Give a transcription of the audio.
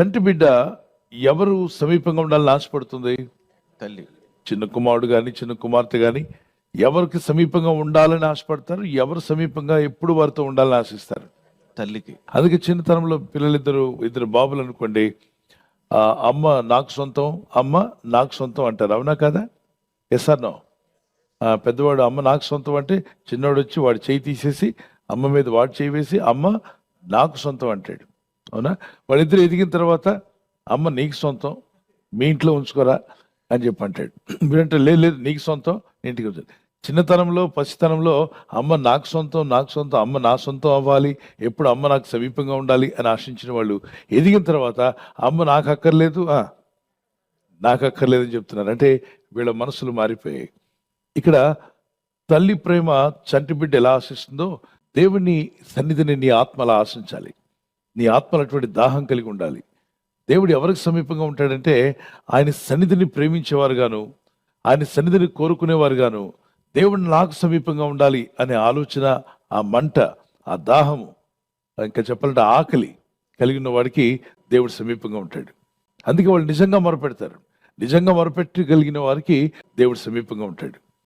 చంటి బిడ్డ ఎవరు సమీపంగా ఉండాలని ఆశపడుతుంది? తల్లి. చిన్న కుమారుడు కానీ చిన్న కుమార్తె కానీ ఎవరికి సమీపంగా ఉండాలని ఆశపడతారు? ఎవరు సమీపంగా ఎప్పుడు వారితో ఉండాలని ఆశిస్తారు? తల్లికి. అందుకే చిన్నతనంలో పిల్లలిద్దరు ఇద్దరు బాబులు అనుకోండి అమ్మ నాకు సొంతం అమ్మ నాకు సొంతం అంటారు. అవునా కదా? ఎస్ పెద్దవాడు అమ్మ నాకు సొంతం అంటే చిన్నవాడు వచ్చి వాడు చేయి తీసేసి అమ్మ మీద వాడు చేయి వేసి అమ్మ నాకు సొంతం అంటాడు. అవునా? వాళ్ళిద్దరు ఎదిగిన తర్వాత అమ్మ నీకు సొంతం మీ ఇంట్లో ఉంచుకోరా అని చెప్పి అంటాడు. మీరంటే లేదు లేదు నీకు సొంతం నీ ఇంటికి వచ్చాడు చిన్నతనంలో పసితనంలో అమ్మ నాకు సొంతం నాకు సొంతం అమ్మ నా సొంతం అవ్వాలి ఎప్పుడు అమ్మ నాకు సమీపంగా ఉండాలి అని ఆశించిన వాళ్ళు ఎదిగిన తర్వాత అమ్మ నాకు అక్కర్లేదు నాకు అక్కర్లేదని చెప్తున్నారు. అంటే వీళ్ళ మనసులు మారిపోయాయి. ఇక్కడ తల్లి ప్రేమ చంటి బిడ్డ ఎలా ఆశిస్తుందో దేవుని సన్నిధిని నీ ఆత్మలా ఆశించాలి. నీ ఆత్మలు అటువంటి దాహం కలిగి ఉండాలి. దేవుడు ఎవరికి సమీపంగా ఉంటాడంటే ఆయన సన్నిధిని ప్రేమించేవారుగాను ఆయన సన్నిధిని కోరుకునేవారుగాను దేవుడు నాకు సమీపంగా ఉండాలి అనే ఆలోచన ఆ మంట ఆ దాహము ఇంకా చెప్పాలంటే ఆకలి కలిగిన వాడికి దేవుడు సమీపంగా ఉంటాడు. అందుకే వాళ్ళు నిజంగా మొరపెడతారు. నిజంగా మొరపెట్టగలిగిన వారికి దేవుడు సమీపంగా ఉంటాడు.